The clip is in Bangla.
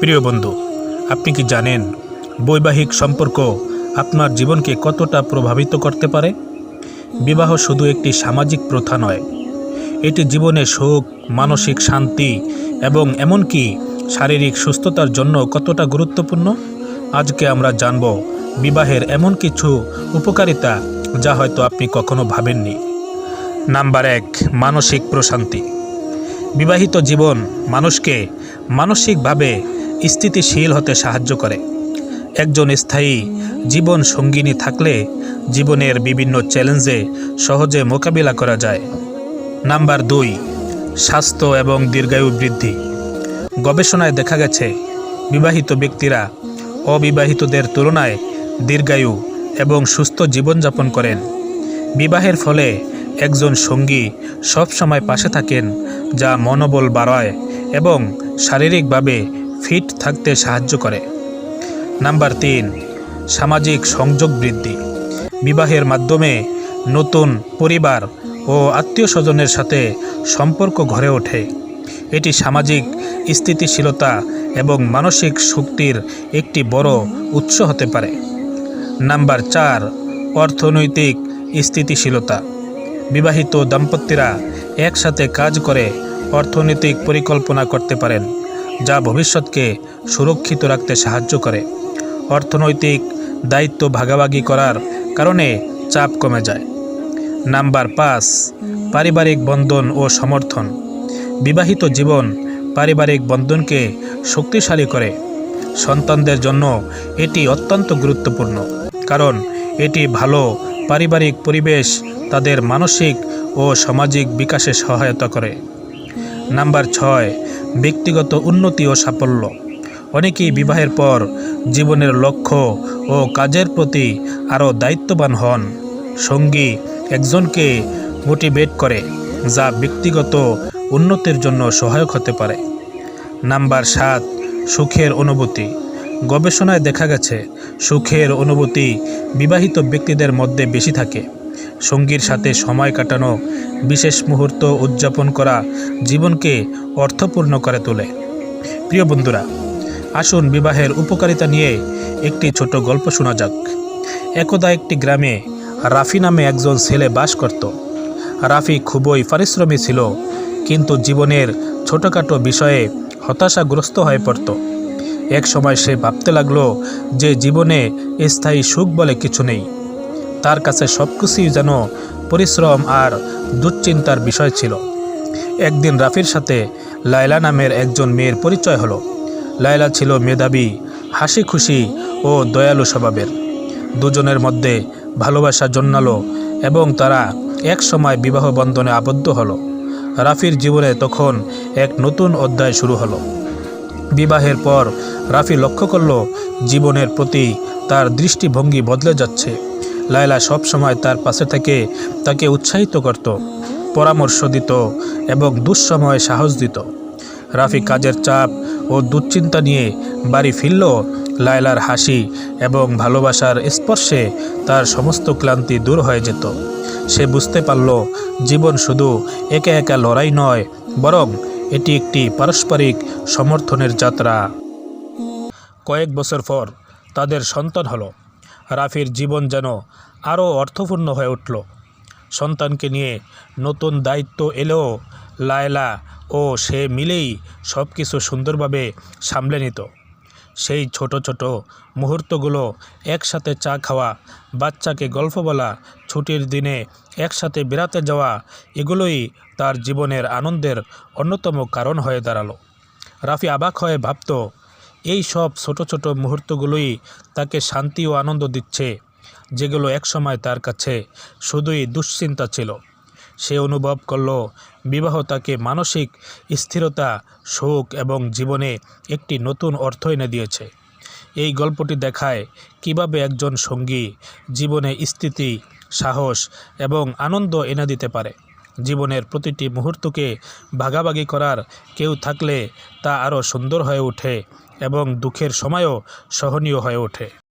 প্রিয় বন্ধু, আপনি কি জানেন বৈবাহিক সম্পর্ক আপনার জীবনকে কতটা প্রভাবিত করতে পারে? বিবাহ শুধু একটি সামাজিক প্রথা নয়, এটি জীবনে সুখ, মানসিক শান্তি এবং এমনকি শারীরিক সুস্থতার জন্য কতটা গুরুত্বপূর্ণ? আজকে আমরা জানব বিবাহের এমন কিছু উপকারিতা যা হয়তো আপনি কখনো ভাবেননি। নাম্বার এক, মানসিক প্রশান্তি। বিবাহিত জীবন মানুষকে মানসিকভাবে স্থিতিশীল হতে সাহায্য করে। একজন স্থায়ী জীবন সঙ্গিনী থাকলে জীবনের বিভিন্ন চ্যালেঞ্জে সহজে মোকাবিলা করা যায়। নাম্বার দুই, স্বাস্থ্য এবং দীর্ঘায়ু বৃদ্ধি। গবেষণায় দেখা গেছে, বিবাহিত ব্যক্তিরা অবিবাহিতদের তুলনায় দীর্ঘায়ু এবং সুস্থ জীবনযাপন করেন। বিবাহের ফলে একজন সঙ্গী সবসময় পাশে থাকেন, যা মনোবল বাড়ায় এবং শারীরিকভাবে ফিট থাকতে সাহায্য করে। নাম্বার তিন, সামাজিক সংযোগ বৃদ্ধি। বিবাহের মাধ্যমে নতুন পরিবার ও আত্মীয় স্বজনের সাথে সম্পর্ক গড়ে ওঠে। এটি সামাজিক স্থিতিশীলতা এবং মানসিক শক্তির একটি বড় উৎস হতে পারে। নাম্বার চার, অর্থনৈতিক স্থিতিশীলতা। বিবাহিত দাম্পত্যরা একসাথে কাজ করে অর্থনৈতিক পরিকল্পনা করতে পারেন। যা ভবিষ্যৎকে সুরক্ষিত রাখতে সাহায্য করে। অর্থনৈতিক দায়িত্ব ভাগাভাগি করার কারণে চাপ কমে যায়। নাম্বার পাঁচ, পারিবারিক বন্ধন ও সমর্থন। বিবাহিত জীবন পারিবারিক বন্ধনকে শক্তিশালী করে। সন্তানদের জন্য এটি অত্যন্ত গুরুত্বপূর্ণ, কারণ এটি ভালো পারিবারিক পরিবেশ তাদের মানসিক ও সামাজিক বিকাশে সহায়তা করে। নাম্বার ছয়, ব্যক্তিগত উন্নতি ও সাফল্য। অনেকেই বিবাহের পর জীবনের লক্ষ্য ও কাজের প্রতি আরও দায়িত্ববান হন। সঙ্গী একজনকে মোটিভেট করে, যা ব্যক্তিগত উন্নতির জন্য সহায়ক হতে পারে। নাম্বার সাত, সুখের অনুভূতি। গবেষণায় দেখা গেছে, সুখের অনুভূতি বিবাহিত ব্যক্তিদের মধ্যে বেশি থাকে। সঙ্গীর সাথে সময় কাটানো, বিশেষ মুহূর্ত উদযাপন করা জীবনকে অর্থপূর্ণ করে তোলে। প্রিয় বন্ধুরা, আসুন বিবাহের উপকারিতা নিয়ে একটি ছোট গল্প শোনা যাক। একদা একটি গ্রামে রাফি নামে একজন ছেলে বাস করত। রাফি খুবই পারিশ্রমী ছিল, কিন্তু জীবনের ছোটোখাটো বিষয়ে হতাশাগ্রস্ত হয়ে পড়ত। এক সময় সে ভাবতে লাগল যে জীবনে স্থায়ী সুখ বলে কিছু নেই। তার কাছে সব কিছুই যেন পরিশ্রম আর দুশ্চিন্তার বিষয় ছিল। একদিন রাফির সাথে লায়লা নামের একজন মেয়ের পরিচয় হলো। লায়লা ছিল মেধাবী হাসি খুশি ও দয়ালু স্বভাবের। দুজনের মধ্যে ভালোবাসা জন্মালো এবং তারা এক সময় বিবাহ বন্ধনে আবদ্ধ হলো। রাফির জীবনে তখন এক নতুন অধ্যায় শুরু হলো। বিবাহের পর রাফি লক্ষ্য করল, জীবনের প্রতি তার দৃষ্টিভঙ্গি বদলে যাচ্ছে। লায়লা সব সময় তার পাশে থেকে তাকে উৎসাহিত করত, পরামর্শ দিত এবং দুঃসময়ে সাহস দিত। রাফি কাজের চাপ ও দুশ্চিন্তা নিয়ে বাড়ি ফিরল লায়লার হাসি এবং ভালোবাসার স্পর্শে তার সমস্ত ক্লান্তি দূর হয়ে যেত। সে বুঝতে পারল, জীবন শুধু একা একা লড়াই নয়, বরং এটি একটি পারস্পরিক সমর্থনের যাত্রা। কয়েক বছর পর তাদের সন্তান হলো। রাফির জীবন যেন আরও অর্থপূর্ণ হয়ে উঠল। সন্তানকে নিয়ে নতুন দায়িত্ব এলেও লায়লা ও সে মিলেই সব কিছু সুন্দরভাবে সামলে নিত। সেই ছোট ছোট মুহূর্তগুলো একসাথে চা খাওয়া, বাচ্চাকে গল্প বলা, ছুটির দিনে একসাথে বেড়াতে যাওয়া, এগুলোই তার জীবনের আনন্দের অন্যতম কারণ হয়ে দাঁড়াল। রাফি আবাক হয়ে ভাবত এই সব ছোট ছোট মুহূর্তগুলোই তাকে শান্তি ও আনন্দ দিচ্ছে, যেগুলো একসময় তার কাছে শুধুই দুশ্চিন্তা ছিল। সে অনুভব করল, বিবাহ তাকে মানসিক স্থিরতা, সুখ এবং জীবনে একটি নতুন অর্থ এনে দিয়েছে। এই গল্পটি দেখায় কীভাবে একজন সঙ্গী জীবনে স্থিতি, সাহস এবং আনন্দ এনে দিতে পারে। জীবনের প্রতিটি মুহূর্তকে ভাগাভাগি করার কেউ থাকলে তা আরও সুন্দর হয়ে ওঠে এবং দুঃখের সময়ও সহনীয় হয়ে ওঠে।